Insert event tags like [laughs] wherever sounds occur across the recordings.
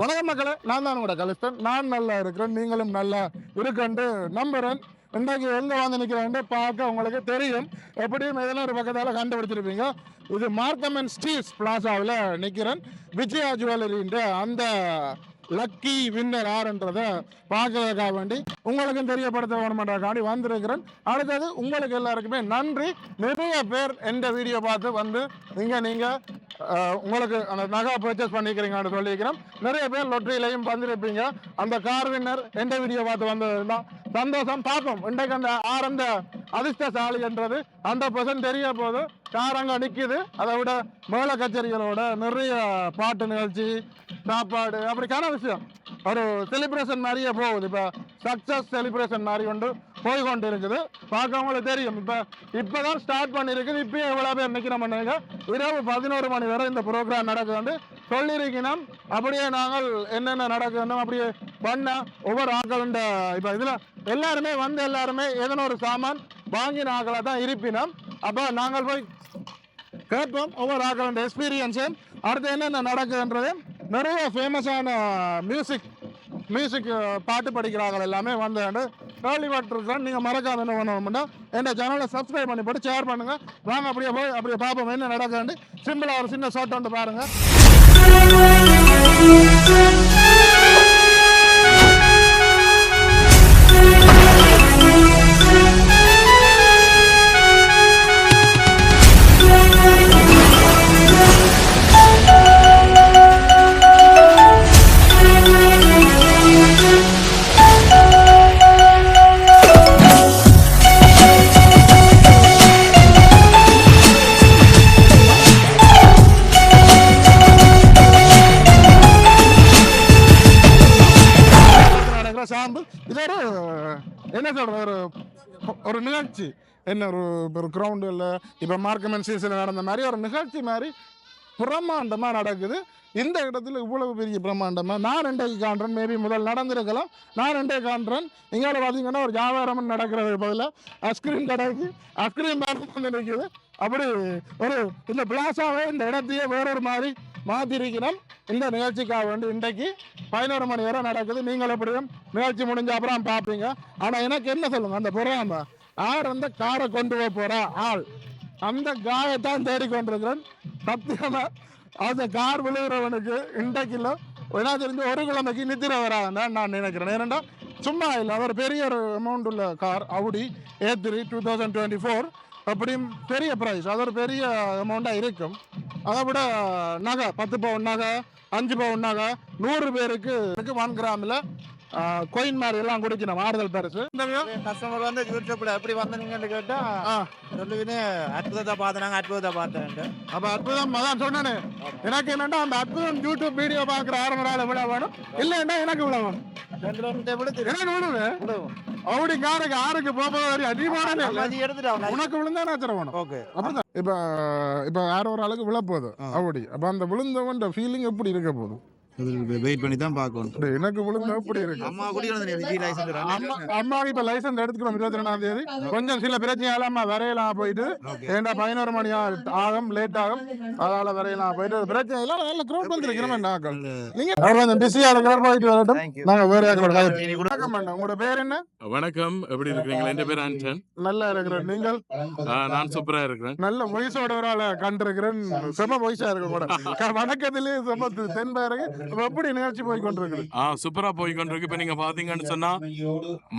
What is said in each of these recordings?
வணக்கம் மக்களே நான் தான் உங்களோட கலிஸ்டன் நான் நல்லா இருக்கிறேன் நீங்களும் நல்லா இருக்கண்டு. நம்புறேன். இன்றைக்கு எங்கே வந்து நிற்கிறேன்னு பார்க்க உங்களுக்கு தெரியும். எப்படியும் எதனா ஒரு பக்கத்தால் கண்டுபிடிச்சிருப்பீங்க. இது மார்க்கம் அண்ட் ஸ்டீல்ஸ் பிளாசாவில் நிற்கிறேன் விஜயா ஜுவல்லரின்ற அந்த லக்கி வின்னர் ஆறுன்றத பார்க்கறதுக்காக வேண்டி உங்களுக்கும் தெரியப்படுத்த வேணுமென்றக்காண்டி வந்திருக்கிறேன். அடுத்தது உங்களுக்கு எல்லாருக்குமே நன்றி. நிறைய பேர் எந்த வீடியோ பார்த்து வந்து இங்கே நீங்கள் உங்களுக்கு அந்த நகை பர்ச்சேஸ் பண்ணிக்கிறீங்கன்னு சொல்லியிருக்கிறோம். நிறைய பேர் லொட்டரியிலையும் வந்திருப்பீங்க. அந்த கார் வின்னர் எந்த வீடியோ பார்த்து வந்ததுன்னா சந்தோஷம் பார்ப்போம் இன்றைக்கு அந்த ஆரம்ப அதிர்ஷ்டசாலின்றது அந்த பர்சன்ட் தெரிய போது கார் அங்கே நிற்கிது அதை விட மேள கச்சேரிகளோட நிறைய பாட்டு நிகழ்ச்சி சாப்பாடு அப்படிக்கான விஷயம். ஒரு செலிப்ரேஷன் மாதிரியே போகுது. இப்போ சக்ஸஸ் செலிப்ரேஷன் மாதிரி கொண்டு போய் கொண்டு இருக்குது பார்க்கவங்களுக்கு தெரியும். இப்போ இப்போ தான் ஸ்டார்ட் பண்ணியிருக்குது இப்பயும் எவ்வளோ பேர் நிற்கிற பண்ணுங்க இரவு பதினோரு மணி வரை இந்த ப்ரோக்ராம் நடக்குதுன்னு சொல்லியிருக்கணும். அப்படியே நாங்கள் என்னென்ன நடக்குதுன்னு அப்படியே பண்ண ஒவ்வொரு ஆக்களுண்ட இப்போ இதில் எல்லாருமே வந்து எல்லாருமே ஏதோ ஒரு சாமான் வாங்கின ஆக்களை தான் இருப்பினோம். அப்போ நாங்கள் போய் கேட்போம். ஒவ்வொரு ஆக்களோட எக்ஸ்பீரியன்ஸையும் அடுத்து என்னென்ன நடக்குதுன்றது நிறைய ஃபேமஸான மியூசிக் மியூசிக் பாட்டு படிக்கிறார்கள் எல்லாமே வந்து கேள்விப்பட்டிருக்கேன் நீங்கள் மறக்காம என்ன பண்ணணும்னா என் சேனலை சப்ஸ்கிரைப் பண்ணி போட்டு ஷேர் பண்ணுங்கள் வாங்க அப்படியே போய் அப்படியே பார்ப்போம் என்ன நடக்குதுன்னு. சிம்பிளாக ஒரு சின்ன ஷார்ட் வந்து பாருங்கள் நிகழ்ச்சி. என்ன ஒரு ஒரு கிரவுண்டில் இப்போ மார்க்கமெண்ட் சீசனில் நடந்த மாதிரி ஒரு நிகழ்ச்சி மாதிரி பிரம்மாண்டமாக நடக்குது. இந்த இடத்துல இவ்வளவு பெரிய பிரம்மாண்டமாக நான் ரெண்டே காண்றேன். மேபி முதல் நடந்திருக்கலாம். நான் ரெண்டே காண்றேன். இங்கே பார்த்தீங்கன்னா ஒரு வியாபாரம் நடக்கிறது பதில் ஐஸ்கிரீம் கடைக்கு ஐஸ்கிரீம் வந்து நிற்குது அப்படி ஒரு இந்த பிளாசாவே இந்த இடத்தையே வேறொரு மாதிரி மாற்றிருக்கிறோம் இந்த நிகழ்ச்சிக்காக வேண்டி இன்றைக்கு பதினோரு மணி வரை நடக்குது. நீங்கள் எப்படியும் நிகழ்ச்சி முடிஞ்ச அப்புறம் பார்ப்பீங்க. ஆனால் எனக்கு என்ன சொல்லுங்கள் அந்த பொறாம யார் அந்த காரை கொண்டு போக போறா? ஆள். அந்த காயத்தான் தேடிக்கொண்டிருக்கிறேன் சத்தியமா அந்த கார் விழுகிறவனுக்கு இன்றைக்கிலோ என்ன தெரிஞ்சு ஒரு கிழமைக்கு நித்திர வராதுன்னு நான் நினைக்கிறேன். ஏனென்றால் சும்மா இல்லை அவர் பெரிய ஒரு அமௌண்ட் உள்ள car Audi A three two thousand twenty four அப்படியும் பெரிய ப்ரைஸ் அது ஒரு பெரிய அமௌண்ட்டாக இருக்கும். அதை விட நகை பத்து பவுன் நகை அஞ்சு பவுன் நகை நூறு பேருக்கு ஒன் கிராமில் கொயின் மாதிரி எல்லாம் குடிக்கணும் ஆறுதல் பரிசு இந்த கஸ்டமர் வந்து யூடியூப்ல எப்படி வந்தீங்கன்னு கேட்டா ஆ. சொல்லுவீங்க அற்புதத்தை பார்த்தனாங்க அற்புதத்தை பார்த்தேன் அப்ப அற்புதம் அதான் சொன்னானே. எனக்கு என்னன்னா அந்த அற்புதம் யூடியூப் வீடியோ பார்க்குற ஆரம்ப நாள் எவ்வளோ வேணும் இல்லைன்னா எனக்கு இவ்வளோ வேணும். அவடி காருக்கு ஆறுக்கு போகும்போது அதிகமான உனக்கு விழுந்தா நான் வேணும். ஓகே. இப்ப இப்ப யாரோ ஒரு ஆளுக்கு விழ போகுது அவடி. அப்ப அந்த விழுந்தவன் ஃபீலிங் எப்படி இருக்க போகுது? வெயிட் பண்ணி தான் பார்க்கணும். டேய், எனக்கு விழுந்த எப்படி இருக்கு அம்மா கூட இப்ப லைசன்ஸ் எடுத்துக்கிறோம் இருபத்தி ரெண்டாம் தேதி. கொஞ்சம் சில பிரச்சனையால அம்மா வரையலாம் போயிட்டு ஏண்டா பதினோரு மணி ஆகும் லேட் ஆகும். அதால வரையலாம் போயிட்டு பிரச்சனை இல்லை நல்ல க்ரௌட் வந்துருக்கிறோம் நாக்கள் நீங்க கொஞ்சம் பிஸியா இருக்கிற போயிட்டு வரட்டும். நாங்க வேற வணக்கம் உங்களோட பேர் என்ன? வணக்கம். எப்படி இருக்கிறீங்களா? என் பேர் ஆண்டன். நல்லா இருக்கிறேன் நீங்கள்? நான் சூப்பரா இருக்கிறேன். நல்ல வயசோட ஒரு ஆளை கண்டிருக்கிறேன். செம வயசா இருக்க கூட. [laughs] வணக்கத்திலேயே செம தென்பா இருக்கு எப்படி நிகழ்ச்சி போய் கொண்டிருக்கு ஆ சூப்பரா போய் கொண்டிருக்கு. இப்ப நீங்க பாத்தீங்கன்னு சொன்னா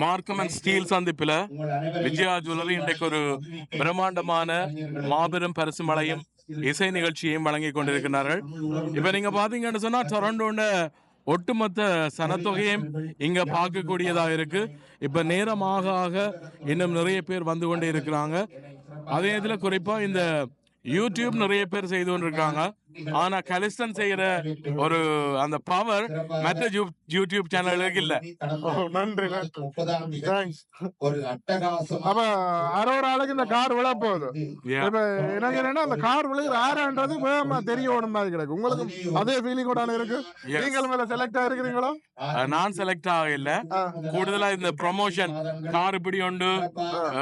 மார்க்கம் அண்ட் ஸ்டீல் சந்திப்புல விஜயா ஜுவல்லரி இன்றைக்கு ஒரு பிரம்மாண்டமான மாபெரும் பரிசு மலையும் இசை நிகழ்ச்சியையும் வழங்கி கொண்டிருக்கிறார்கள். இப்ப நீங்க பாத்தீங்கன்னு சொன்னா டொரண்டோட ஒட்டுமொத்த சனத்தொகையும் இங்க பார்க்கக்கூடியதா இருக்கு. இப்ப நேரமாக ஆக இன்னும் நிறைய பேர் வந்து கொண்டே இருக்கிறாங்க. அதே இதுல குறிப்பா இந்த யூடியூப் நிறைய பேர் செய்து கொண்டிருக்காங்க. ஆனா கலிஸ்டன் செய்யற ஒரு அந்த பவர் மற்ற யூடியூப் சேனலுக்கு இல்ல நன்றி ஒரு அப்ப ஒரு ஆளுக்கு இந்த கார் விழ போகுது. இப்ப எனக்கு என்னன்னா அந்த கார் விழுகிற ஆறான்றது வேகமா தெரிய ஓடும் மாதிரி கிடக்கு. உங்களுக்கு அதே ஃபீலிங் கூட இருக்கு. நீங்கள் மேல செலக்ட் ஆயிருக்கிறீங்களோ? நான் செலக்ட் ஆகல ஆ. கூடுதலா இந்த ப்ரொமோஷன் கார் இப்படி உண்டு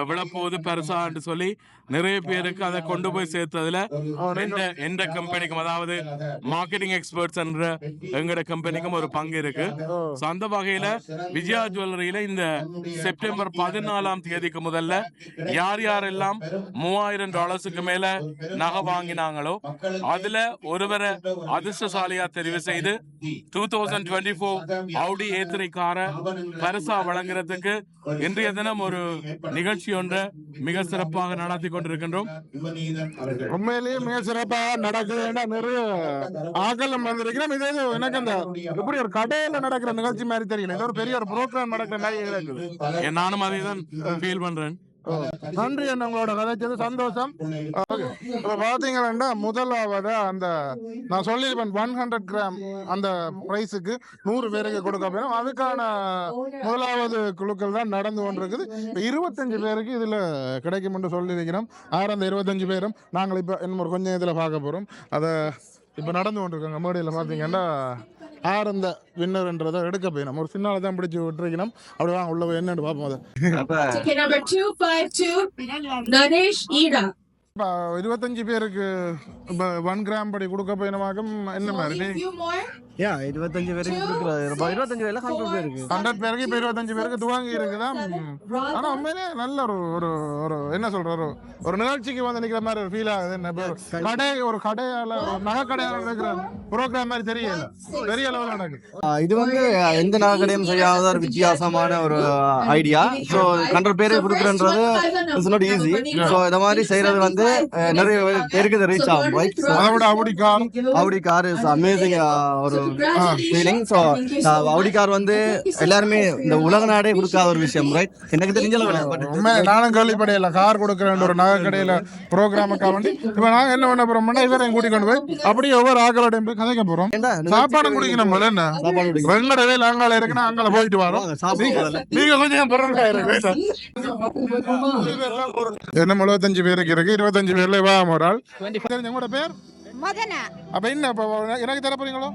விழப்போகுது பெருசான்னு சொல்லி நிறைய பேருக்கு அதை கொண்டு போய் சேர்த்ததுல எந்த கம்பெனிக்கும் அதாவது மார்க்கெட்டிங் எக்ஸ்பர்ட்ஸ் என்ற எங்கட கம்பெனிக்கும் ஒரு பங்கு இருக்கு. அந்த வகையில விஜயா ஜுவல்லரியில இந்த செப்டம்பர் பதினாலாம் தேதிக்கு முதல்ல யார் யாரெல்லாம் மூவாயிரம் டாலர்ஸுக்கு மேல நகை வாங்கினாங்களோ அதுல ஒருவரை அதிர்ஷ்டசாலியா தெரிவு செய்து two thousand twenty four Audi ஏத்திரை காரை பரிசா வழங்குறதுக்கு இன்றைய தினம் ஒரு நிகழ்ச்சி ஒன்றை மிக சிறப்பாக நடத்தி கொண்டிருக்கின்றோம். உண்மையிலேயே மிக சிறப்பாக நடக்குதுன்னா நிறைய ஆகலம் வந்திருக்கிறோம் இது எனக்கு அந்த எப்படி ஒரு கடையில நடக்கிற நிகழ்ச்சி மாதிரி தெரியல. ஏதோ ஒரு பெரிய ஒரு ப்ரோக்ராம் நடக்கிற மாதிரி இருக்குது. நானும் அதை தான் ஃபீல் பண்றேன். நன்றி அண்ணா உங்களோட கதைச்சது சந்தோஷம். பாத்தீங்கன்னா முதலாவது அந்த நான் சொல்லியிருப்பேன் ஒன் ஹண்ட்ரட் கிராம் அந்த பிரைஸுக்கு நூறு பேருக்கு கொடுக்க போறோம். அதுக்கான முதலாவது குழுக்கள் தான் நடந்து கொண்டிருக்குது. இப்ப இருபத்தஞ்சு பேருக்கு இதுல கிடைக்கும் என்று சொல்லியிருக்கிறோம். ஆறு அந்த இருபத்தஞ்சு பேரும் நாங்கள் இப்ப இன்னும் கொஞ்சம் இதுல பார்க்க போறோம். அதை இப்ப நடந்து கொண்டிருக்காங்க. மேடையில் பார்த்தீங்கன்னா ஆர் அந்த வின்னர்ன்றதை எடுக்க போயிடும் ஒரு சின்னால தான் பிடிச்சி விட்டுருக்கணும். அப்படி வாங்க உள்ள போய் என்னன்னு பார்ப்போம் அதை. இருபத்தஞ்சு பேருக்கு ஒன் கிராம் படி கொடுக்க போயினமாக்கும் என்ன மாதிரி? யா இருபத்தஞ்சு பேருக்கு கொடுக்குறாரு. இருபத்தஞ்சு பேர்ல ஹண்ட்ரட் பேருக்கு ஹண்ட்ரட் பேருக்கு இப்போ இருபத்தஞ்சு பேருக்கு துவங்கி இருக்குதான் ஆனா உண்மையிலே நல்ல ஒரு ஒரு ஒரு என்ன சொல்ற ஒரு ஒரு நிகழ்ச்சிக்கு வந்து நிக்கிற மாதிரி ஒரு ஃபீல் ஆகுது என்ன கடை ஒரு கடையால ஒரு நகை கடையால இருக்கிற ப்ரோக்ராம் மாதிரி தெரியல. பெரிய லெவலில் நடக்குது. இது வந்து எந்த நகைக்கடையும் செய்யாத ஒரு வித்தியாசமான ஒரு ஐடியா ஸோ ஹண்ட்ரட் பேருக்கு கொடுக்குறன்றது இட்ஸ் நாட் ஈஸி ஸோ இந்த மாதிரி செய்யறது வந்து நிறைய பேருக்கு ரீச் ஆகும் right car Audi car is amazing ஒரு ஃபீலிங் ஸோ அவுடி கார் வந்து எல்லாருமே இந்த உலக நாடே கொடுக்காத ஒரு விஷயம் ரைட் எனக்கு தெரிஞ்ச நானும் கேள்விப்படையில. கார் கொடுக்குறேன் ஒரு நகை கடையில ப்ரோக்ராமுக்காக வேண்டி இப்போ நாங்க என்ன பண்ண போறோம்னா இவரையும் கூட்டிக் கொண்டு போய் அப்படியே ஒவ்வொரு ஆக்களோடையும் போய் கதைக்க போறோம். சாப்பாடு குடிக்கணும் போல என்ன. வெங்கடவே அங்கால இருக்குன்னா அங்கால போயிட்டு வரோம். சாப்பிடுறதுல நீங்க கொஞ்சம் இருக்கு என்ன எழுபத்தஞ்சு பேருக்கு இருக்கு இருபத்தஞ்சு பேர்ல வா ஒரு ஆள். தெரிஞ்ச உங்களோட பேர்? மதனா அப்ப என்ன எனக்கு தர போறீங்களோ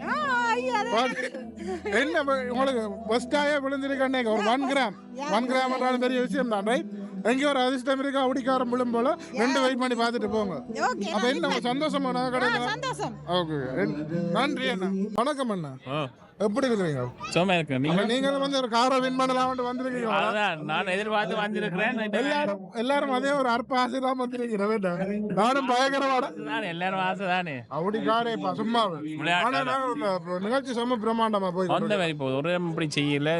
என்ன உங்களுக்கு ஃபர்ஸ்டாயே விழுந்திருக்கேன் ஒரு ஒன் கிராம் ஒன் கிராம் என்றாலும் பெரிய விஷயம் தான் ரைட் எங்கேயோ ஒரு அதிர்ஷ்டம் இருக்கு அப்படிக்காரம் விழும் போல. ரெண்டு வெயிட் பண்ணி பார்த்துட்டு போங்க. ஓகே அப்ப என்ன சந்தோஷமா ஓகே நன்றி அண்ணா. வணக்கம் அண்ணா. எப்படி இருக்கிறீங்க? சும்மா இருக்கு நீங்க நீங்க வந்து ஒரு காரை வின் பண்ணலாம் வந்திருக்கீங்க அதான் நான் எதிர்பார்த்து வந்திருக்கிறேன். [laughs] எல்லாரும் எல்லாரும் அதே ஒரு அற்ப ஆசை தான் வந்திருக்கீங்க வேண்டாம். நானும் பயங்கரமான நான் எல்லாரும் ஆசை தானே அப்படி காரே சும்மா நிகழ்ச்சி செம்ம பிரம்மாண்டமா போய் அந்த மாதிரி போகுது. ஒரு இப்படி செய்யல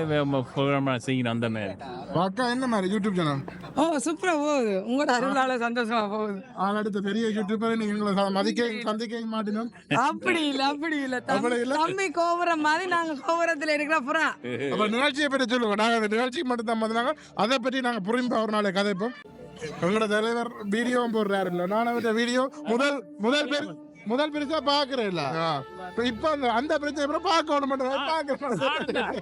ப்ரோக்ராம் செய்யணும் அந்த மாதிரி. அக்கா என்ன மாதிரி யூடியூப் சேனல் ஓ சூப்பரா போகுது. உங்களோட அருளால சந்தோஷமா போகுது. ஆள் அடுத்த பெரிய யூடியூபர் நீங்க எங்களை மதிக்க சந்திக்க மாட்டினோம் அப்படி இல்ல அப்படி இல்ல. தம்பி- கோபுரம் மாதிரி நாங்க கோபுரத்துல இருக்கிற புறம் அப்ப நிகழ்ச்சியை பற்றி சொல்லுங்க. நாங்க அந்த நிகழ்ச்சிக்கு மட்டும் தான் வந்தாங்க அதை பற்றி நாங்க புரியும்பா ஒரு நாளை கதைப்போம் எங்களோட தலைவர் வீடியோவும் போடுறாரு இல்ல நான் அவர்கிட்ட வீடியோ முதல் முதல் பேர் முதல் பெருசா பாக்குறேன் இல்ல இப்ப இப்ப அந்த அந்த பிரச்சனை அப்புறம் பார்க்க விட மாட்டேன் பாக்குறேன்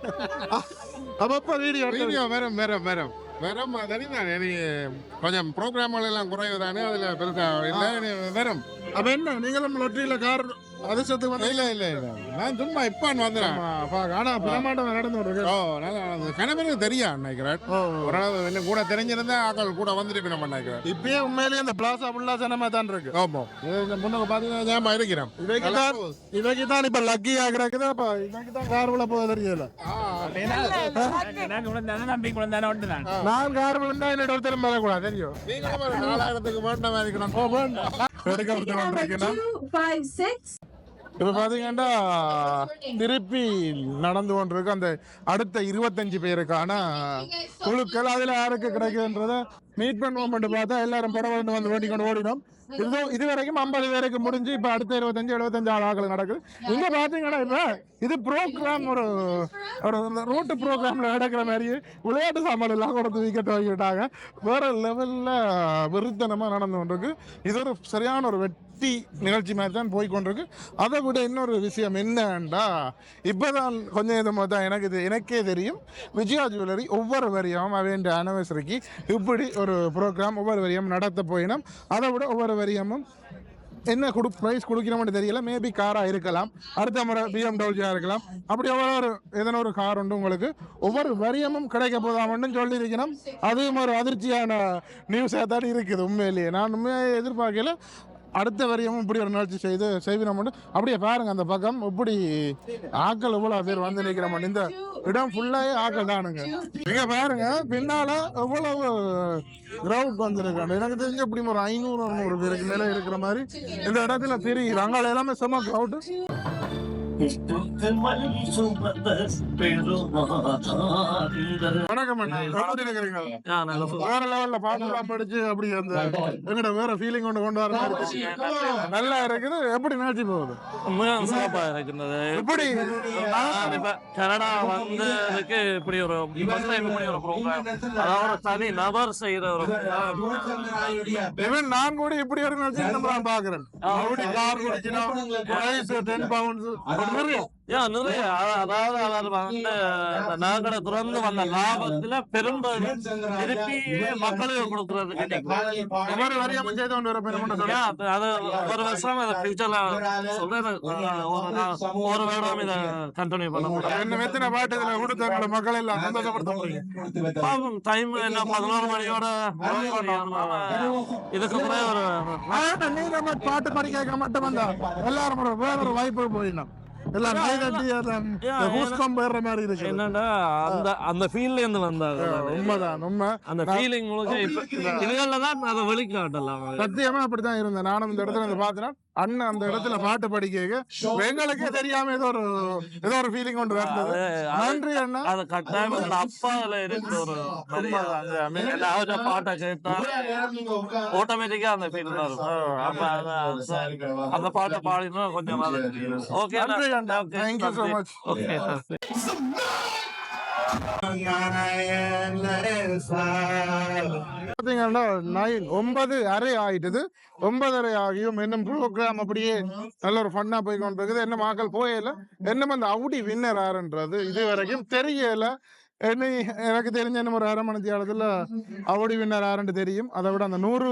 அப்பப்ப வீடியோ வீடியோ வரும். வரும் வரும் வரும். தெரியுதான் எனக்கு கொஞ்சம் ப்ரோக்ராம்கள் எல்லாம் குறைவு தானே அதில் பெருசாக இல்லை வரும். அப்ப என்ன நீங்களும் லொட்டரியில கார் அதிர்ஷ்டத்துக்கு வந்து இல்லை இல்லை இல்லை. நான் சும்மா இப்பான் வந்துடுறேன் ஆமா, பாக்க. ஆனா பிரமாண்டம் நடந்து இருக்கு ஓ நல்லா நடந்தது. தெரியும் நினைக்கிறேன் ஓரளவு இன்னும் கூட தெரிஞ்சிருந்தா ஆக்கள் கூட வந்திருப்பேன் நம்ம நினைக்கிறேன் இப்பயே உண்மையிலேயே இந்த பிளாசா ஃபுல்லா ஜனமா தான் இருக்கு. ஆமாம் இது இந்த முன்னுக்கு பார்த்தீங்கன்னா ஞாபகம் இருக்கிறேன். இவைக்கு தான் இவைக்கு தான் இப்ப லக்கி ஆகுறாக்குது அப்ப இவைக்கு தான் கார் உள்ள போக தெரியல எனக்கு உடனே நம்பி குழந்தை ஒன்று தான் நான் கார் விழுந்தா என்னோட ஒருத்தரும் வரக்கூடாது தெரியும். நீங்களும் ஒரு நாலாயிரத்துக்கு வேண்ட மாதிரி இருக்கணும் இப்ப பாத்தீங்கன்னா திருப்பி நடந்து கொண்டிருக்கு அந்த அடுத்த இருபத்தஞ்சு பேருக்கான குழுக்கள் அதுல யாருக்கு கிடைக்குதுன்றத மீட் பண்ணுவோம் பார்த்தா எல்லாரும் படம் வந்து வேண்டி கொண்டு ஓடினோம். இது இது வரைக்கும் ஐம்பது பேருக்கு முடிஞ்சு இப்ப அடுத்த இருபத்தஞ்சு எழுபத்தஞ்சு ஆளாக்கள் நடக்குது. இங்க பாத்தீங்கன்னா இப்ப இது ப்ரோக்ராம் ஒரு ஒரு ரோட்டு ப்ரோக்ராமில் நடக்கிற மாதிரி விளையாட்டு சாமான் எல்லாம் கொடுத்து விக்கெட் வாங்கிட்டாங்க. வேறு லெவலில் விருத்தனமாக நடந்து கொண்டிருக்கு. இது ஒரு சரியான ஒரு வெற்றி நிகழ்ச்சி மாதிரி தான் போய் கொண்டிருக்கு. அதை விட இன்னொரு விஷயம் என்னண்டா இப்போ தான் கொஞ்சம் இது தான் எனக்கு இது எனக்கே தெரியும். விஜயா ஜுவல்லரி ஒவ்வொரு வரியும் அவன் அனிவர்சரிக்கு இப்படி ஒரு ப்ரோக்ராம் ஒவ்வொரு வரியும் நடத்த போயினோம். அதை விட ஒவ்வொரு வரியமும் என்ன கொடு ப்ரைஸ் கொடுக்கிறோம்னு தெரியல. மேபி காராக இருக்கலாம். அடுத்த முறை பிஎம்டபிள்யூ இருக்கலாம். அப்படி ஒவ்வொரு ஒரு எதனா ஒரு கார் உண்டு உங்களுக்கு. ஒவ்வொரு வரியமும் கிடைக்க போதாமன்னு சொல்லியிருக்கணும். அதுவும் ஒரு அதிர்ச்சியான நியூஸாக தான் இருக்குது உண்மையிலேயே. நான் உண்மையாக எதிர்பார்க்கல. அடுத்த வரையும் இப்படி ஒரு நிகழ்ச்சி செய்து செய்வினோம் அப்படியே பாருங்க அந்த பக்கம் இப்படி ஆக்கள் எவ்வளவு பேர் வந்து நிக்கிறோம் இந்த இடம் ஃபுல்லாவே ஆக்கள் தானுங்க. நீங்க பாருங்க பின்னால எவ்வளவு கிரவுட் வந்திருக்காங்க. எனக்கு தெரிஞ்சு இப்படி ஒரு ஐநூறு அறுநூறு பேருக்கு மேல இருக்கிற மாதிரி இந்த இடத்துல தெரியுது. அங்கே எல்லாமே செம கிரவுட் வணக்கம் வேற லெவல்ல பாட்டுலாம் படிச்சு அப்படி அந்த எங்கட வேற ஃபீலிங் கொண்டு கொண்டு வர. நல்லா இருக்குது. எப்படி நினைச்சு போகுது? சிறப்பா எப்படி? கனடா வந்ததுக்கு இப்படி ஒரு ஒரு தனி நபர் செய்யற ஒரு இவன் நான் கூட இப்படி ஒரு நான் பாக்குறேன் டென் பவுண்ட்ஸ் நிறைய. ஏன் நிறைய. அ- அதாவது அவர் வந்து திறந்து லாபத்துல பெரும்பகுதி திருப்பி மக்களுக்கு ஏன் அது- அது ஒரு வருஷம் ஃபியூச்சர்ல சொல்றேன். ஒரு வருடம் இதை கண்டினியூ பண்ண முடியும். மக்கள் எல்லாம் பாவம் டைம் என்ன பதினோரு மணியோட இதுக்கு பிறகு ஒரு பாட்டு பாடி கேட்க மட்டும் வந்தா எல்லாரும் வேற ஒரு வாய்ப்பு போயிடணும் எல்லாம் கை தட்டி எல்லாம் கூஸ்கம் போயிடுற மாதிரி இருக்கு. என்னன்னா அந்த அந்த ஃபீல்ல இருந்து வந்தாங்க உண்மைதான் உண்மை. அந்த ஃபீலிங் இதுகள்ல தான் அதை வெளிக்காட்டலாம். சத்தியமா அப்படித்தான் இருந்தேன். நானும் இந்த இடத்துல இருந்து பார்த்தேன்னா அண்ணன் அந்த இடத்துல பாட்டு படிக்க எங்களுக்கே தெரியாம ஏதோ ஒரு ஏதோ ஒரு ஃபீலிங் கொண்டு வந்தது. நன்றி அண்ணா. அது கட்டாயம் அந்த அப்பால இருக்கிற ஒரு ஏதாவது பாட்டை கேட்டா ஆட்டோமேட்டிக்கா அந்த ஃபீல் அப்ப அந்த- பாட்டை பாடினா கொஞ்சம் ஓகே நன்றி. அண்ணா. Thank you so much okay பார்த்தீங்கன்னா ஒன்பது அரை ஆயிட்டுது. ஒன்பதரை ஆகியும் இன்னும் ப்ரோக்ராம் அப்படியே நல்ல ஒரு ஃபன்னா போய் கொண்டிருக்குது. என்ன மக்கள் போயல. இன்னும் அந்த அவுடி வின்னர் ஆறுன்றது இது வரைக்கும் தெரியல. எனக்கு தெரிஞ்ச இன்னும் ஒரு அரை மணி நேரத்தில் அவுடி வின்னர் யாருன்னு தெரியும். அதை விட அந்த நூறு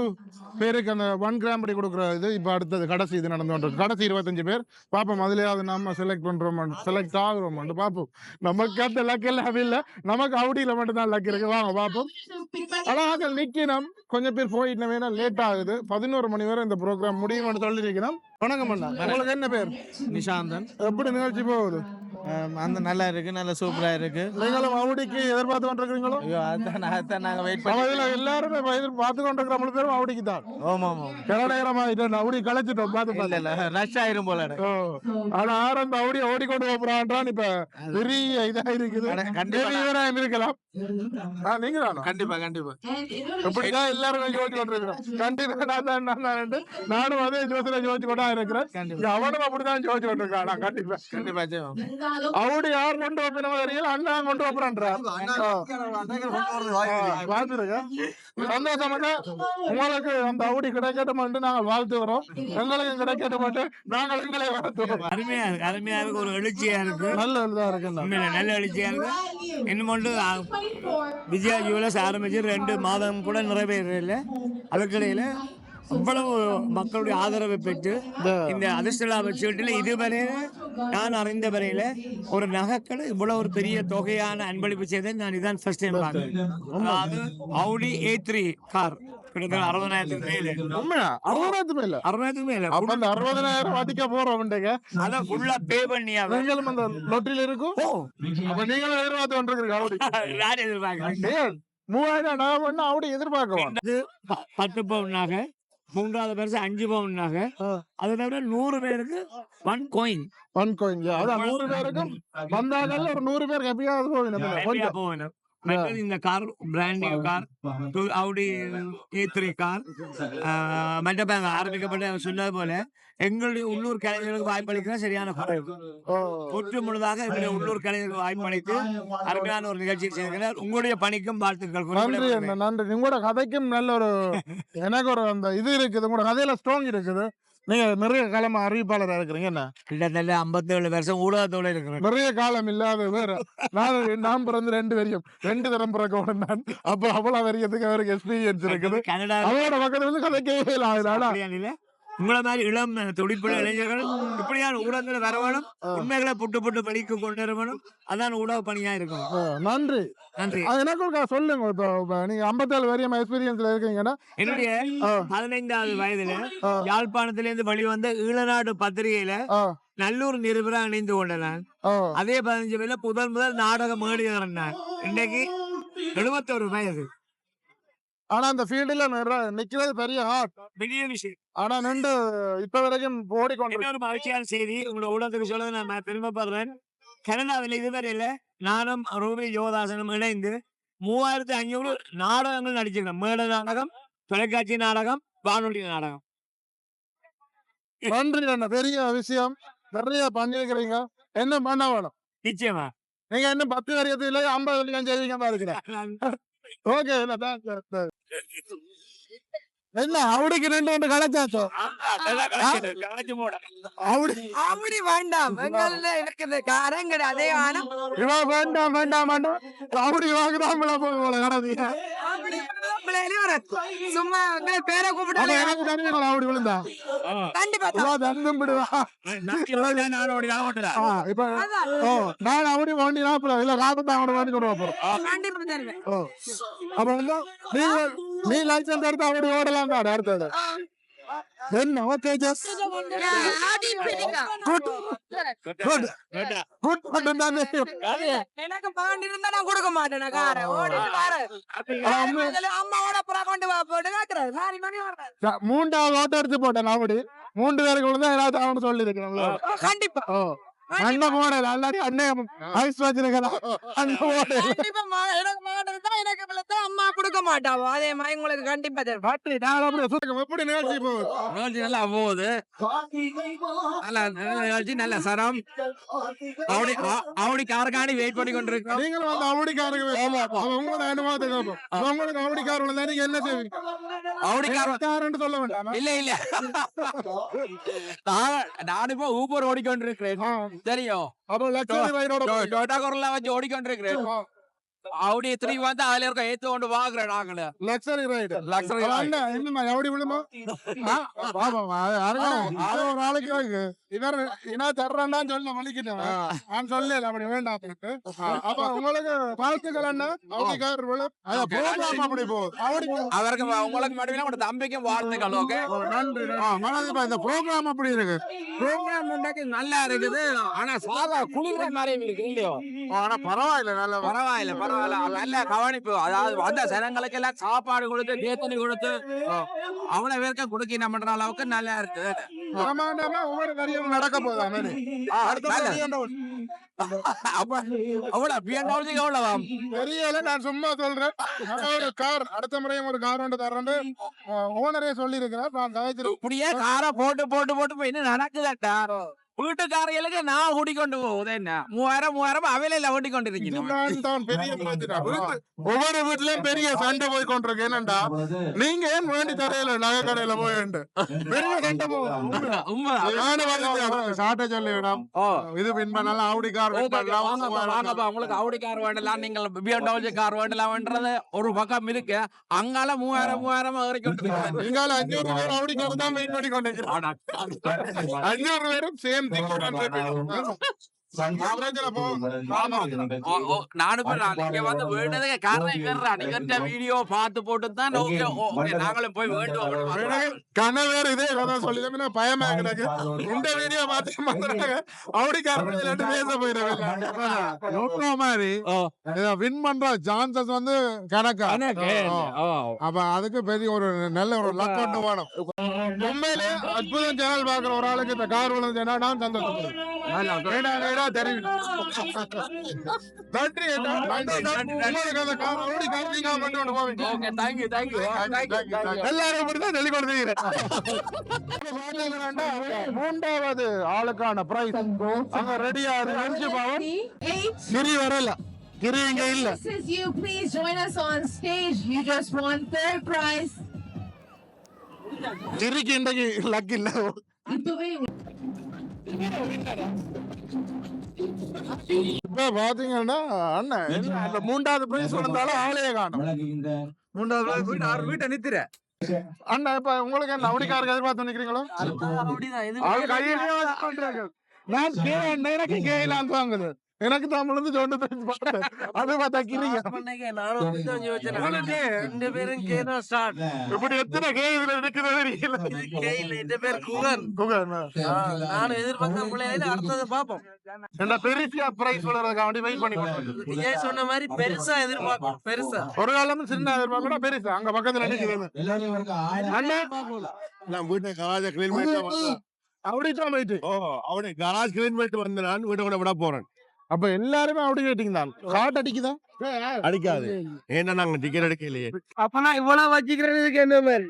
பேருக்கு அந்த ஒன் கிராம் படி கொடுக்குற இது இப்போ அடுத்தது கடைசி இது நடந்து கொண்டிருக்கு. கடைசி இருபத்தஞ்சு பேர். பார்ப்போம் அதுலேயாவது நம்ம செலக்ட் பண்ணுறோம் செலக்ட் ஆகுறோம் பார்ப்போம் நமக்கு அந்த லக் எல்லாம் இல்லை. நமக்கு அவுடியில் மட்டும்தான் லக் இருக்கு. வாங்க பார்ப்போம் அழகாக நிக்கணும். கொஞ்சம் பேர் போயிட்டு வேணா லேட் ஆகுது. பதினோரு மணி வரை இந்த ப்ரோக்ராம் முடியும்னு சொல்லியிருக்கிறோம் வணக்கம் அண்ணா. உங்களுக்கு என்ன பேர்? நிஷாந்தன். எப்படி நிகழ்ச்சி போகுது? அந்த நல்லா இருக்கு நல்ல சூப்பரா இருக்கு. நீங்களும் அவுடிக்கு எதிர்பார்த்து கொண்டிருக்கிறீங்களோ? ஐயோ அதான் அதான் நாங்க வெயிட் பண்ணி எல்லாருமே எதிர்பார்த்து கொண்டிருக்கிற முழு பேரும் அவுடிக்கு தான் ஆமா ஆமா. அவுடி கலைச்சிட்டோம் பார்த்து இல்ல பார்த்து. இல்ல ரஷ் ஆயிரும் போல. ஆனா ஆரம்ப அவுடி ஓடிக்கொண்டு போறான்றான் இப்ப பெரிய இதா இருக்குது. கண்டிப்பா. இருக்கலாம் நீங்க கண்டிப்பா கண்டிப்பா. இப்படிதான் எல்லாரும் யோசிச்சு கொண்டிருக்கிறோம் கண்டிப்பா நான் தான் நானும் அதே ஜோசில யோசிச்சு கொண்டா இருக்கிறேன். அவனும் அப்படிதான் யோசிச்சு கொண்டிருக்கான் கண்டிப்பா. கண்டிப்பா அவடு யார் கொண்டு வைப்பினவோ தெரியல அண்ணா கொண்டு வைப்பறான்றா வாழ்த்துருங்க. சந்தோஷம் அண்ணா. உங்களுக்கு அந்த அவுடி கிடைக்கட்டும் என்று நாங்கள் வாழ்த்து வரோம் எங்களுக்கு கிடைக்கட்டும் என்று நாங்கள் எங்களை வாழ்த்துவோம் அருமையா இருக்கு. அருமையா இருக்கு. ஒரு எழுச்சியா இருக்கு. நல்ல இதா உண்மையில நல்ல எழுச்சியா இருக்கு. இன்னும் ஒன்று விஜயா ஜுவலர்ஸ் ஆரம்பிச்சு ரெண்டு மாதம் கூட நிறைவேறல. அதுக்கிடையில அவ்வளவு மக்களுடைய ஆதரவை பெற்று இந்த அதிர்ஷ்டலா வச்சுக்கிட்டுல இதுவரை நான் அறிந்த வரையில ஒரு நகைக்கடை இவ்வளவு ஒரு பெரிய தொகையான அன்பளிப்பு செய்ததை நான் இதான் ஃபர்ஸ்ட் டைம் பார்க்கிறேன். அது அவுடி ஏ த்ரீ கார் மூவாயிரம் எதிர்பார்க்கலாம் பத்து பவுனாக மூன்றாவது பேருக்கு அஞ்சு பவுனாக அதை தவிர நூறு பேருக்கு ஒன் கோயின் ஒன் கோயின் அதான் நூறு பேருக்கும் வந்தாங்கல்ல ஒரு நூறு பேருக்கு எப்பயாவது போகணும். கொஞ்சம். போகணும். மற்றது இந்த car brand new car. Audi A three car. மற்ற ஆரம்பிக்கப்பட்ட சொன்னது போல எங்களுடைய உள்ளூர் கலைஞர்களுக்கு வாய்ப்பளிக்கிற சரியான குறைவு ஒற்று முழுதாக எங்களுடைய உள்ளூர் கலைஞர்களுக்கு வாய்ப்பளித்து அருமையான ஒரு நிகழ்ச்சி செய்திருக்கிறார் உங்களுடைய பணிக்கும் வாழ்த்துக்கள் நன்றி உங்களோட கதைக்கும் நல்ல ஒரு எனக்கு ஒரு அந்த இது இருக்குது உங்களோட கதையில ஸ்ட்ராங் இருக்குது. நீங்க நிறைய காலமா அறிவிப்பாளரா இருக்கிறீங்க என்ன? கிட்டத்தட்ட ஐம்பத்தேழு வருஷம் ஊடகத்தோட இருக்கிறேன். நிறைய காலம் இல்லாத வேற. நான் நான் பிறந்து ரெண்டு வரியும். ரெண்டு தரம் பிறக்கணும் நான். அப்ப அவ்வளவு வரியத்துக்கு அவருக்கு எக்ஸ்பீரியன்ஸ் இருக்குது? கனடா அவரோட பக்கத்துல வந்து கதைக்கவே இல்லை. அதனால? உங்களை மாதிரி இளம் துடிப்புள்ள இளைஞர்கள் இப்படியான ஊடகங்களை வர வேணும் உண்மைகளை புட்டு புட்டு வெளிக்கு கொண்டு வர வேணும் அதான் ஊடக பணியா இருக்கும். நன்றி. நன்றி. அது எனக்கு சொல்லுங்க. இப்போ நீங்க ஐம்பத்தேழு வரையும் எக்ஸ்பீரியன்ஸ்ல இருக்கீங்கன்னா என்னுடைய. பதினைந்தாவது வயதுல. யாழ்ப்பாணத்திலிருந்து வெளிவந்த ஈழநாடு பத்திரிகையில நல்லூர் நிருபரா இணைந்து கொண்ட நான். ஆ, அதே பதினஞ்சு வயதுல முதல் முதல் நாடக மேடையாளர் நான் இன்னைக்கு எழுபத்தொரு வயது. ஆனா அந்த ஃபீல்டுல நிக்கிறது பெரிய ஹார்ட் பெரிய விஷயம். ஆனா நின்று இப்ப வரைக்கும் ஓடிக்கொண்டு இன்னொரு மகிழ்ச்சியான செய்தி உங்களோட ஊடகத்துக்கு சொல்ல நான் பெருமைப்படுறேன் கனடாவில் இதுவரையில நானும் ரூபி யோகாசனும் இணைந்து மூவாயிரத்தி ஐநூறு நாடகங்கள் நடிச்சிருக்கேன் மேடை நாடகம் தொலைக்காட்சி நாடகம் வானொலி நாடகம். நன்றி அண்ணா. பெரிய விஷயம். நிறைய பண்ணிருக்கிறீங்க என்ன பண்ண வேணும்? நிச்சயமா. நீங்க இன்னும் பத்து வரையத்துல ஐம்பது வரைக்கும் செய்வீங்க நான் ஓகே it, it என்ன அவடிக்கு ரெண்டு ரெண்டு கலைச்சாச்சோ அப்படி வேண்டாம். இருக்குது அதே வேணும் இவன் வேண்டாம் வேண்டாம் வேண்டாம். அவடி வாங்குறாமல போய் போல கடந்தீங்க அப்படி. சும்மா வந்து பேரை கூப்பிட்டு எனக்கு தனியா அவடி விழுந்தா. கண்டிப்பா இவா தந்தும் விடுவா. இப்ப நான் அவடி வண்டி நாற்பது இல்ல ராபத்தை அவனை வண்டி கொண்டு போறோம் கண்டிப்பா தருவேன். ஓ. அப்ப வந்து நீ நீ லைசன்ஸ் எடுத்து அவடி ஓடலாம். தான் ஜஸ் ஆடி பிடிக்கா. குட் குட் குட் மட்டும் தானே எனக்கு பாண்டி இருந்தா நான் கொடுக்க மாட்டேன் நான் காரை. ஓடிட்டு வாரேன். இதுல அம்மாவோட புறா கொண்டு வா போட்டு காக்குறாரு நாலு மணி வர்றாரு. மூன்றாவது ஓட்டம் எடுத்து போட்டேன் அவடி மூன்று பேருக்கு விழுந்தா ஏதாவது அவனு சொல்லி இருக்கிறோம் கண்டிப்பா. ஓ அண்ணன் போடல அல்லாடி அண்ணன் ஐஸ் வச்சிருக்கலாம் அண்ணன் போடல கண்டிப்பா எனக்கு மாட்டது தான் எனக்கு விழுத்தா அம்மா கொடுக்க மாட்டாவோ. அதே மாதிரி உங்களுக்கு கண்டிப்பா பாட்டு நான் அப்படியே சுத்தம் எப்படி நிகழ்ச்சி போகுது? நிகழ்ச்சி நல்லா போகுது. நல்ல நிகழ்ச்சி நல்ல சரம். அவடி அவடி காருக்காண்டி வெயிட் பண்ணி கொண்டிருக்கோம்? நீங்களும் வந்து அவடிக்காரங்க அவன் உங்களோட அனுபவத்தை கேட்போம் அவன் உங்களுக்கு அவடிக்காரங்க நீங்க என்ன செய்வீங்க? அவடிக்கார அவடிக்காரன்னு சொல்ல வேண்டாம்? இல்ல இல்ல. நான் நான் இப்போ ஊபர் ஓடிக்கொண்டிருக்கிறேன். தெரியும் அப்போ லட்சுமி வயிறோட டொயோட்டா குரல்ல வச்சு ஓடிக்கொண்டிருக்கிறேன் அவடி திரும்பி வந்து அதுல இருக்க ஏத்து கொண்டு வாங்குறேன் நாங்களு லக்ஸரி ரைடு ride. அண்ணன் என்னமா எப்படி விழுமோ? பாப்போம் அது ஒரு நாளைக்கு இருக்கு இவர் என்ன தர்றான்னு சொல்லி வலிக்கிட்டேன் நான் சொல்லல அப்படி வேண்டாம் அப்படின்ட்டு. அப்ப உங்களுக்கு வாழ்த்துக்கள் அண்ணா. விழு. அத அப்படி அவருக்கு உங்களுக்கு மட்டும் உங்களோட தம்பிக்கும் வாழ்த்துக்கள் ஓகே? நன்றி இந்த ப்ரோக்ராம் அப்படி இருக்கு. ப்ரோக்ராம் நல்லா இருக்குது. ஆனா சாதா குளிர்ற மாதிரி இருக்கு இல்லையோ? ஆனா பரவாயில்ல நல்ல பரவாயில்ல பரவாயில்ல. நல்ல கவனிப்பு. அதாவது வந்த ஜனங்களுக்கு எல்லாம் சாப்பாடு கொடுத்து தேத்தனி கொடுத்து அவ்வளவு பேருக்கு கொடுக்க பண்ற அளவுக்கு நல்லா இருக்கு. ஒவ்வொரு காரியமும் நடக்க என்ன? எவ்வளவு? தெரியல நான் சும்மா சொல்றேன். ஒரு கார் அடுத்த முறையும் ஒரு கார் ஒன்று தரேன் ஓனரே சொல்லி இருக்கிறார் நான் கதைச்சிருக்கேன் இப்படியே காரை போட்டு போட்டு போட்டு போய் என்ன நடக்குதாட்டா வீட்டுக்காரர்களுக்கு நான் கூட்டிக்கொண்டு போகுது என்ன மூவாயிரம் மூவாயிரம் அவையில வீட்டு- ஒவ்வொரு வீட்லயும் பெரிய சண்டை போய் கொண்டிருக்கு என்னண்டா நீங்க ஏன் வேண்டி தரையில நகை கடையில போய் பெரிய சண்டை போகும் சாட்டை சொல்லி விடாம் இது பின் பண்ணலாம் ஆவுடி கார் win பண்ணலாம். வாங்கப்பா வாங்கப்பா உங்களுக்கு அவுடி கார் வேண்டலாம் நீங்கள் பிஎம்டபிள்யூ கார் வேண்டலாம்ன்றது ஒரு பக்கம் இருக்கு அங்கால மூவாயிரம் மூவாயிரம் வரைக்கும் இங்கால அஞ்சூறு பேர் ஆவுடி கார் தான் வெயிட் பண்ணி கொண்டிருக்கிறோம் அஞ்சூறு பேரும் சேம் நானும் இப்ப நான் இங்க வந்து வேண்டதுக்கு காரணம் கேட்றேன் நீங்க வீடியோ பார்த்து போட்டு தான் ஓகே ஓகே நாங்களும் போய் வேண்டுவோம் இதே கதை சொல்லி பயமா கிடக்கு இந்த வீடியோ பார்த்து மாத்திராங்க ஆவுடி கார் பேச போயிடுறாங்க மாதிரி வின் பண்ற சான்சஸ் வந்து கணக்கா. அப்ப அதுக்கு பெரிய ஒரு நல்ல ஒரு லக் கொண்டு வேணும் உண்மையிலே அற்புதம் சேனல் பாக்குற ஒரு ஆளுக்கு இந்த கார் விழுந்துச்சுன்னா நான் சந்தோஷப்படுறேன் தெரியும். நன்றி மூன்றாவது ஆளுக்கான பிரைஸ் அங்க ரெடியா இருக்கு பவன் கிரி வரல கிரி இங்க இல்ல you. Please join us on stage. You just won third prize. கிரிக்கு இன்றைக்கு லக் இல்ல இப்பவே இப்ப பாத்தீங்கன்னா அண்ணன் அந்த மூன்றாவது பிரைஸ் வந்தாலும் ஆளையே காணும். மூன்றாவது prize வீட்டை நித்துற அண்ணா இப்ப உங்களுக்கு என்ன அப்படிக்காருக்கு எதிர்பார்த்து நிக்கிறீங்களோ. நான் கே அண்ணா, எனக்கு கே இல்லாம வாங்குது. எனக்கு தமிழ் இருந்து சொன்ன தெரிஞ்சு பார்த்தேன். [laughs] அது பார்த்தா கிரியா. ரெண்டு பேரும் கே தான் ஸ்டார்ட் இப்படி எத்தனை கே இதுல இருக்குது தெரியல. கே இல்ல இந்த பேர் குகன். குகன் நான் எதிர்பார்க்க பிள்ளைங்க அடுத்தது பாப்போம் என்ன பெருசியா பிரைஸ் வளர்றதுக்காக வேண்டி வெயிட் பண்ணி. விஜய் சொன்ன மாதிரி பெருசா எதிர்பார்ப்போம் பெருசா. ஒரு காலம் சின்ன எதிர்பார்க்க கூட பெருசா. அங்க பக்கத்துல நினைக்கிறேன் அண்ணா. நான் வீட்டை கராஜை கிளீன் பண்ணிட்டு. அப்படித்தான் போயிட்டு. ஓ அவனை கராஜ் கிளீன் பண்ணிட்டு வந்து நான் வீட்டை கூட விட போறேன். அப்ப எல்லாருமே அப்படி கேட்டீங்க தான் காட் அடிக்குதா? அடிக்காது. ஏன்னா நாங்க டிக்கெட் எடுக்கலையே. அப்ப நான் இவ்வளவு வச்சுக்கிறதுக்கு என்ன மாதிரி?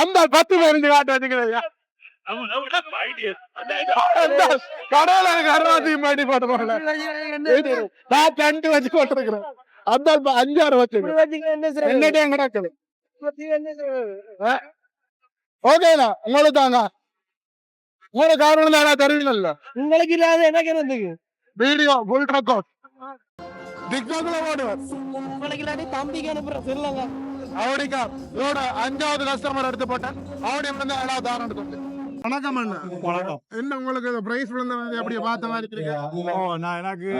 அந்த பத்து பேருந்து காட்டு வச்சுக்கிறேன் கடையில கருவாத்தி மாட்டி போட்டு போகல நான் ரெண்டு வச்சு போட்டுருக்கிறேன். அந்த அஞ்சாறு வச்சு கிடக்குது ஓகேண்ணா. உங்களுக்கு தாங்க. உங்களுக்கு காரணம் தான் தருவீங்கல்ல உங்களுக்கு இல்லாத எனக்கு என்னதுக்கு வீடியோ ஃபுல் ரெக்கார்ட் டிக்டாக்ல ஓடுவேன் உங்களுக்கு இல்லாட்டி தம்பிக்கு அனுப்புறேன் சொல்லுங்க அவடிக்கா இதோட அஞ்சாவது கஸ்டமர் எடுத்து போட்டேன். அவடி வந்து ஏழாவது தாரம் எடுத்து வணக்கம் அண்ணா. வணக்கம். என்ன உங்களுக்கு பிரைஸ் விழுந்த மாதிரி அப்படியே பார்த்த மாதிரி இருக்கீங்க ஓ நான் எனக்கு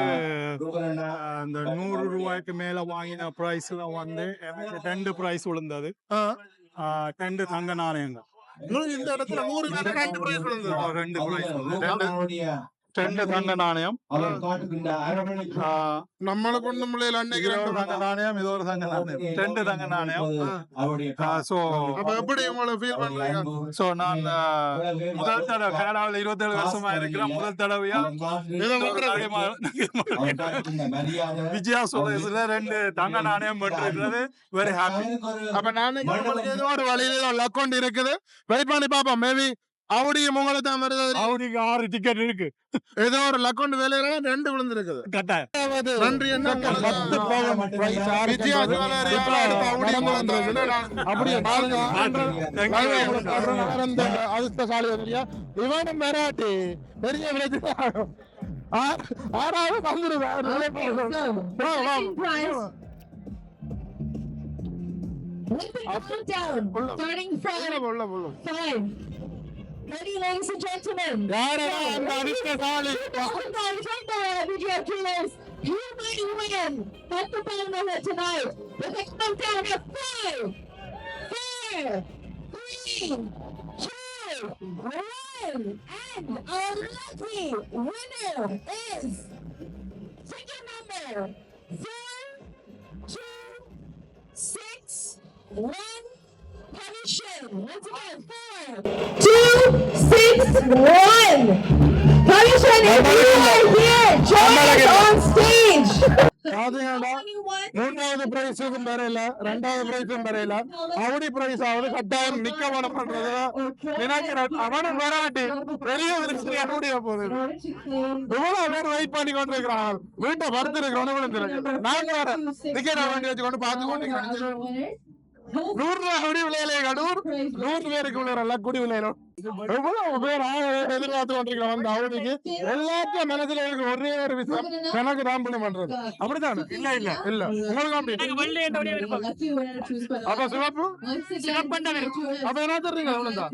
அந்த நூறு ரூபாய்க்கு மேல வாங்கின பிரைஸ்ல வந்து எனக்கு ரெண்டு பிரைஸ் விழுந்தது. ரெண்டு தங்க நாணயங்கள். இந்த இடத்துல நூறு பேர் ரெண்டு ரெண்டு தங்க நாணயம். ஆ, நம்மளுக்கு ஒண்ணும் இல்லையில அன்னைக்கு ரெண்டு தங்க நாணயம். இது ஒரு தங்க நாணயம். ரெண்டு தங்க நாணயம். சோ அப்ப எப்படி உங்களுக்கு ஃபீல் பண்றீங்க சோ நான் முதல் தடவை கனடாவில் இருபத்தேழு வருஷமா இருக்கிறேன் முதல் தடவையா. விஜயா சுரேஷ்ல ரெண்டு தங்க நாணயம் பெற்றிருக்கிறது. வெரி ஹாப்பி அப்ப நான் ஒரு வழியில அக்கௌண்ட் இருக்குது. வெயிட் பண்ணி பாப்போம் மேபி அவடியும் உங்களை தான் வருது அவருக்கு ஆறு டிக்கெட் இருக்கு. ஏதோ ஒரு அக்கௌண்ட் வேலையில ரெண்டு விழுந்திருக்குது. நன்றி என்ன அதிர்ஷ்டசாலி இவனும் மெராட்டி. பெரிய. ஆ- ஆறாவது. வந்துருவேன் countdown, starting from உள்ள உள்ள. Five. Ready, ladies and gentlemen? No, no, no, I'm not. This you might win at the final tonight with a countdown of five, four, three, two, one. And our lucky winner is ticket number four, two, six, one. Punishment. Once again, four, two, six, one. Punishment, if you are here, join us on stage. பிரைஸுக்கும் பெறையில ரெண்டாவது பிரைஸும் பெறையில அவடி price ஆகுது கட்டாயம் நிக்க வேணும் பண்றது நினைக்கிறேன் அவனும் வராட்டி பெரிய திருச்சி அவடிய போகுது. இவ்வளவு பேர் வெயிட் பண்ணி கொண்டு இருக்கிறாங்க வீட்டை படுத்து இருக்கிறவனு நாங்க டிக்கெட் வேண்டி வச்சு கொண்டு பார்த்து கொண்டு நூறு ரூபாய் விளையாளைய நூறு பேருக்கு விளையாடல குடி விளையாடும் எவ்வளவு பேர் எதிர்பார்த்து கொண்டிருக்கிறோம் அந்த அவதிக்கு எல்லாத்தையும் மனசுல இருக்க ஒரே ஒரு விஷயம். எனக்கு தான் பண்ணி பண்றது. அப்படித்தானே. இல்ல இல்ல இல்ல. உங்களுக்கு அப்படி அப்ப சிவப்பு? அப்ப என்ன தெரியுங்க? அவ்வளவுதான்.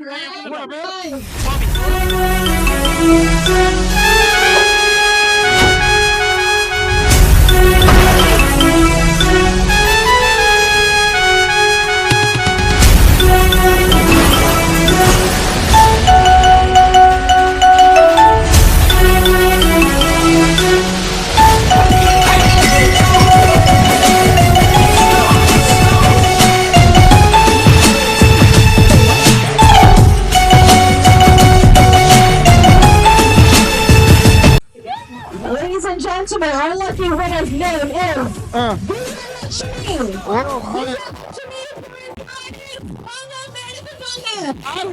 Lucky winner's name is.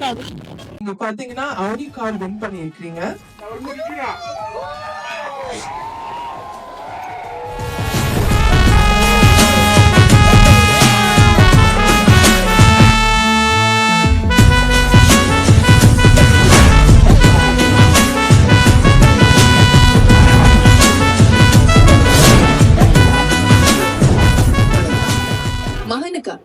அது- நீங்க பாத்தீங்கன்னா ஆடி கார்டு வின் பண்ணிருக்கீங்க makeup